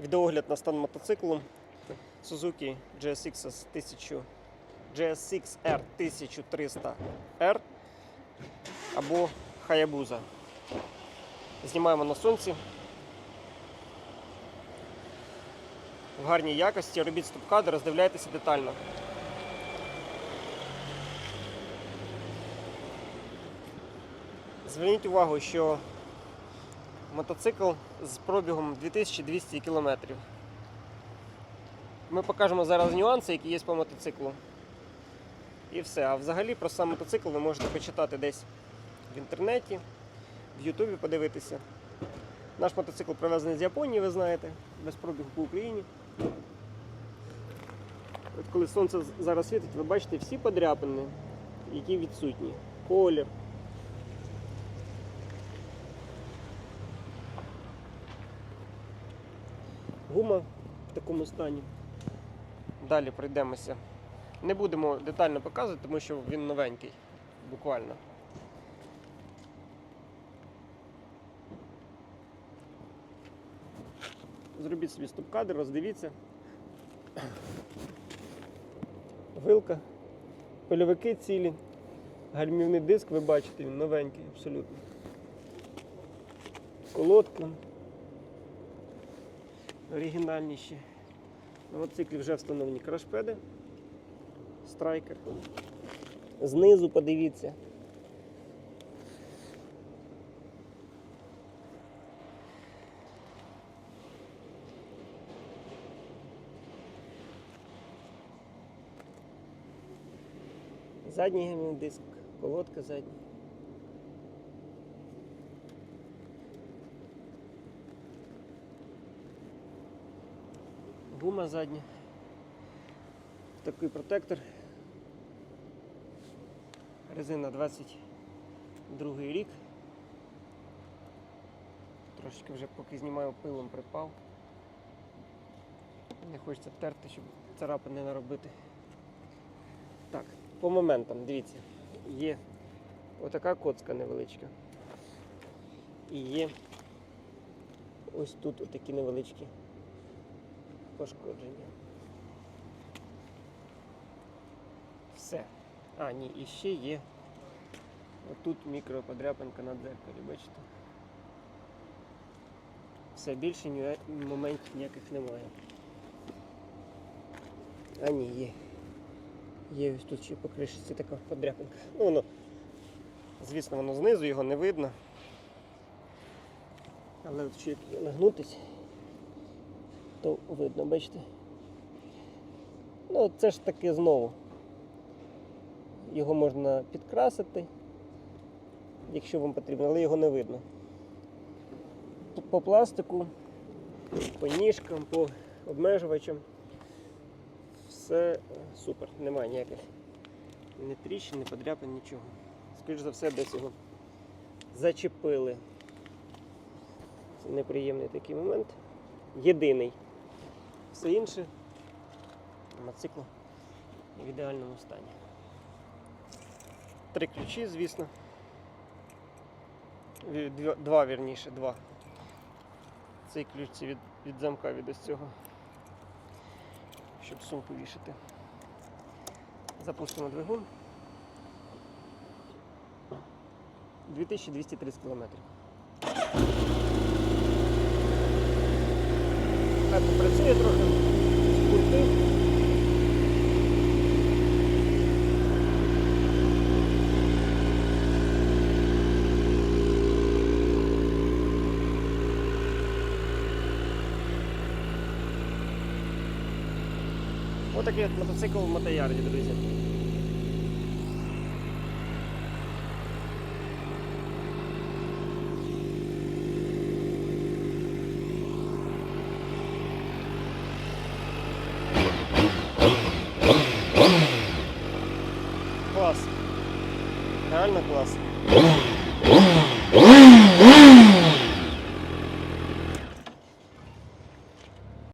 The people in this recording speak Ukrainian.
Відеогляд на стан мотоциклу Suzuki GSX 1000 GSX-R 1300R або Hayabusa. Знімаємо на сонці. В гарній якості, робіть стоп-кадр, роздивляйтеся детально. Зверніть увагу, що мотоцикл з пробігом 2200 км. Ми покажемо зараз нюанси, які є по мотоциклу. І все. А взагалі про сам мотоцикл ви можете почитати десь в інтернеті, в Ютубі подивитися. Наш мотоцикл привезений з Японії, ви знаєте, без пробігу по Україні. От коли сонце зараз світить, ви бачите всі подряпини, які відсутні. Колір. Гума в такому стані. Далі пройдемося. Не будемо детально показувати, тому що він новенький, буквально. Зробіть собі стоп-кадр, роздивіться. Вилка, пильовики цілі, гальмівний диск, ви бачите, він новенький абсолютно. Колодка. Оригінальніші. На мотоциклі вже встановлені крашпеди. Страйкер. Знизу подивіться. Задній гальмівний диск, колодка задня. Гума задня. Такий протектор. Резина 22 рік. Трошечки вже поки знімаю пилом припав. Не хочеться втерти, щоб царапин не наробити. Так, по моментам, дивіться, є отака коцка невеличка. І є ось тут отакі невеличкі пошкодження. Все. А, ні, і ще є. Отут мікроподряпинка на дзеркалі, бачите? Все більше ні, моментів ніяких немає. А ні, є. Є ось тут ще по кришці така подряпинка. Ну воно, звісно, воно знизу, його не видно. Але от ще нагнутись, то видно, бачите? Ну, це ж таки знову. Його можна підкрасити, якщо вам потрібно, але його не видно. По- пластику, по ніжкам, по обмежувачам. Все супер, немає ніяких ні тріщин, ні подряпин, нічого. Скоріш за все, десь його зачепили. Це неприємний такий момент. Єдиний. Все інше мотоцикл в ідеальному стані. Три ключі, звісно. Два, вірніше, два. Цей ключ від, від замка від ось цього. Щоб сумку вішати. Запустимо двигун. 2230 км. Так, попрацює трохи. Пульти. Отакий от мотоцикл в мотоярді, друзі. Реально класс.